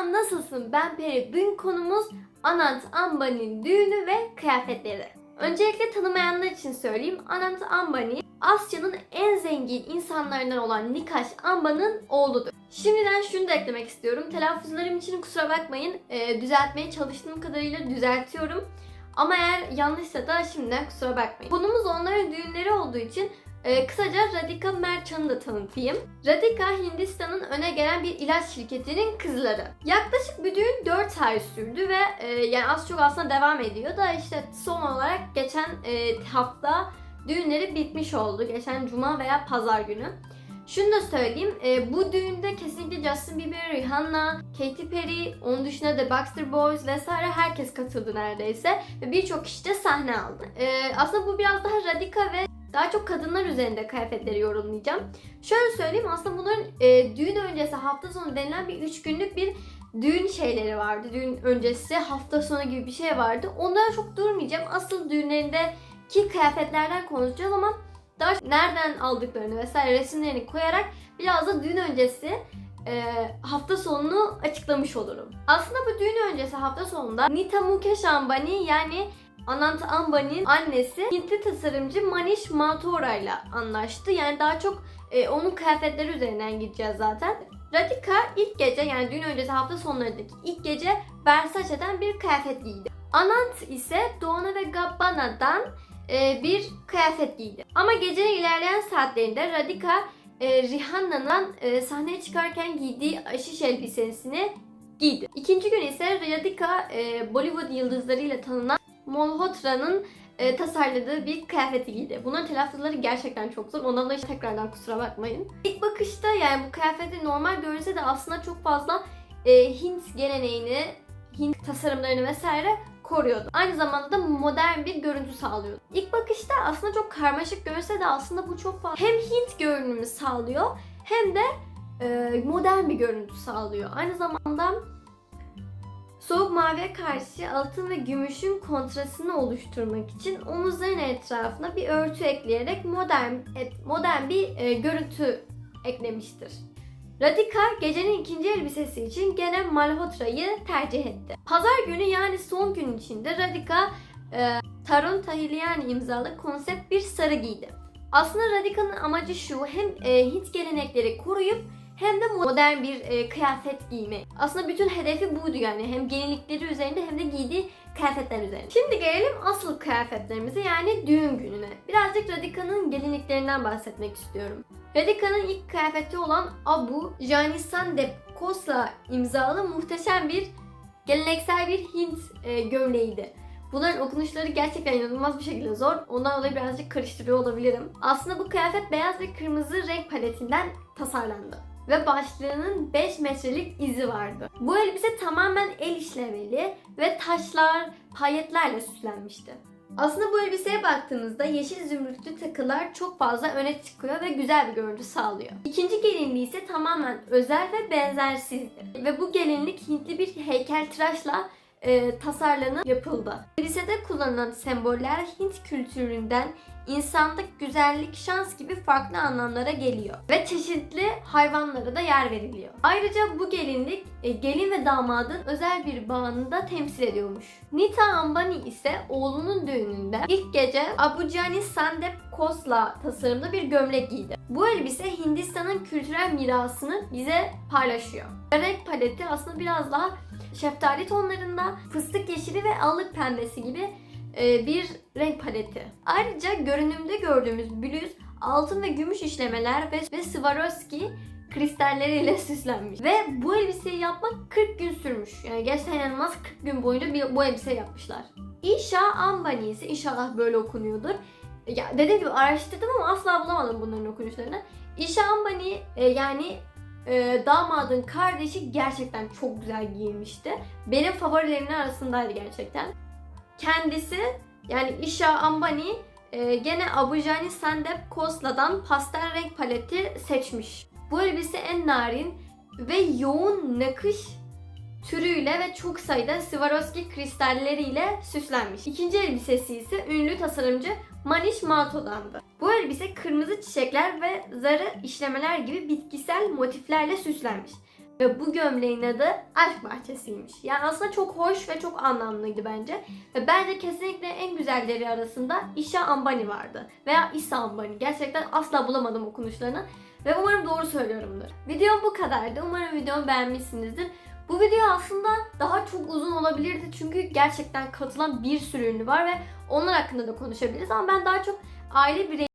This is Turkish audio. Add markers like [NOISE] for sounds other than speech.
Selam nasılsın? Ben Peri. Bugün konumuz Anant Ambani'nin düğünü ve kıyafetleri. Öncelikle tanımayanlar için söyleyeyim. Anant Ambani Asya'nın en zengin insanlarından olan Nikash Ambani'nin oğludur. Şimdiden şunu da eklemek istiyorum. Telaffuzlarım için kusura bakmayın. Ee, düzeltmeye çalıştığım kadarıyla düzeltiyorum. Ama eğer yanlışsa da şimdiden kusura bakmayın. Konumuz onların düğünleri olduğu için ee, kısaca Radhika Merchant'ı da tanıtayım. Radhika Hindistan'ın öne gelen bir ilaç şirketinin kızları. Yaklaşık bir düğün 4 ay sürdü ve e, yani az çok aslında devam ediyor da işte son olarak geçen e, hafta düğünleri bitmiş oldu. Geçen cuma veya pazar günü. Şunu da söyleyeyim, e, bu düğünde kesinlikle Justin Bieber, Rihanna, Katy Perry, onun dışında da Backstreet Boys vesaire herkes katıldı neredeyse. Ve birçok kişi de sahne aldı. E, aslında bu biraz daha radika ve daha çok kadınlar üzerinde kıyafetleri yorumlayacağım. Şöyle söyleyeyim aslında bunların e, düğün öncesi hafta sonu denilen bir 3 günlük bir düğün şeyleri vardı. Düğün öncesi hafta sonu gibi bir şey vardı. Ondan çok durmayacağım. Asıl düğünlerindeki kıyafetlerden konuşacağız ama daha nereden aldıklarını vesaire resimlerini koyarak biraz da düğün öncesi e, hafta sonunu açıklamış olurum. Aslında bu düğün öncesi hafta sonunda Nita Mukesh Ambani yani Anant Ambani'nin annesi Hintli tasarımcı Manish Malhotra ile anlaştı. Yani daha çok e, onun kıyafetleri üzerinden gideceğiz zaten. Radhika ilk gece yani düğün öncesi hafta sonlarındaki ilk gece Versace'den bir kıyafet giydi. Anant ise Doğana ve Gabbana'dan e, bir kıyafet giydi. Ama gecenin ilerleyen saatlerinde Radhika e, Rihanna'nın e, sahneye çıkarken giydiği aşiş elbisesini giydi. İkinci gün ise Radhika e, Bollywood yıldızlarıyla tanınan Malhotra'nın e, tasarladığı bir kıyafeti giydi. Bunların telaffuzları gerçekten çok zor. Ondan da tekrardan kusura bakmayın. İlk bakışta yani bu kıyafeti normal görünse de aslında çok fazla e, Hint geleneğini, Hint tasarımlarını vesaire koruyordu. Aynı zamanda da modern bir görüntü sağlıyordu. İlk bakışta aslında çok karmaşık görünse de aslında bu çok fazla hem Hint görünümü sağlıyor hem de e, modern bir görüntü sağlıyor. Aynı zamanda Soğuk maviye karşı altın ve gümüşün kontrastını oluşturmak için omuzların etrafına bir örtü ekleyerek modern modern bir e, görüntü eklemiştir. Radhika gecenin ikinci elbisesi için gene Malhotra'yı tercih etti. Pazar günü yani son gün içinde Radhika e, Tarun Tahiliani imzalı konsept bir sarı giydi. Aslında Radhika'nın amacı şu hem e, Hint gelenekleri koruyup hem de modern bir e, kıyafet giymek. Aslında bütün hedefi buydu yani. Hem gelinlikleri üzerinde hem de giydiği kıyafetler üzerinde. Şimdi gelelim asıl kıyafetlerimize yani düğün gününe. Birazcık Radika'nın gelinliklerinden bahsetmek istiyorum. Radika'nın ilk kıyafeti olan Abu Janisan de Kosla imzalı muhteşem bir geleneksel bir Hint e, gömleğiydi. Bunların okunuşları gerçekten inanılmaz bir şekilde zor. Ondan dolayı birazcık karıştırıyor olabilirim. Aslında bu kıyafet beyaz ve kırmızı renk paletinden tasarlandı ve başlığının 5 metrelik izi vardı. Bu elbise tamamen el işlemeli ve taşlar, payetlerle süslenmişti. Aslında bu elbiseye baktığınızda yeşil zümrütlü takılar çok fazla öne çıkıyor ve güzel bir görüntü sağlıyor. İkinci gelinliği ise tamamen özel ve benzersizdi. Ve bu gelinlik Hintli bir heykeltıraşla e, tasarlanıp yapıldı. Elbisede kullanılan semboller Hint kültüründen insanlık, güzellik, şans gibi farklı anlamlara geliyor. Ve çeşitli hayvanlara da yer veriliyor. Ayrıca bu gelinlik e, gelin ve damadın özel bir bağını da temsil ediyormuş. Nita Ambani ise oğlunun düğününde ilk gece Abujani Sandep Kosla tasarımlı bir gömlek giydi. Bu elbise Hindistan'ın kültürel mirasını bize paylaşıyor. Renk paleti aslında biraz daha şeftali tonlarında, fıstık yeşili ve allık pembesi gibi bir renk paleti. Ayrıca görünümde gördüğümüz bluz altın ve gümüş işlemeler ve, ve Swarovski kristalleriyle [LAUGHS] süslenmiş. Ve bu elbiseyi yapmak 40 gün sürmüş. Yani gerçekten inanılmaz 40 gün boyunca bir, bu elbise yapmışlar. İşa Ambani ise inşallah böyle okunuyordur. Ya dediğim gibi araştırdım ama asla bulamadım bunların okunuşlarını. İşa Ambani e, yani e, damadın kardeşi gerçekten çok güzel giyinmişti. Benim favorilerimin arasındaydı gerçekten. Kendisi yani Isha Ambani e, gene Abujani Sandep Kosla'dan pastel renk paleti seçmiş. Bu elbise en narin ve yoğun nakış türüyle ve çok sayıda Swarovski kristalleriyle süslenmiş. İkinci elbisesi ise ünlü tasarımcı Manish Malhotra'dandı. Bu elbise kırmızı çiçekler ve zarı işlemeler gibi bitkisel motiflerle süslenmiş. Ve bu gömleğin adı Aşk Bahçesi'ymiş. Yani aslında çok hoş ve çok anlamlıydı bence. Ve bence kesinlikle en güzelleri arasında İşa Ambani vardı. Veya İsa Ambani. Gerçekten asla bulamadım okunuşlarını. Ve umarım doğru söylüyorumdur. Videom bu kadardı. Umarım videomu beğenmişsinizdir. Bu video aslında daha çok uzun olabilirdi çünkü gerçekten katılan bir sürü ünlü var ve onlar hakkında da konuşabiliriz ama ben daha çok aile birey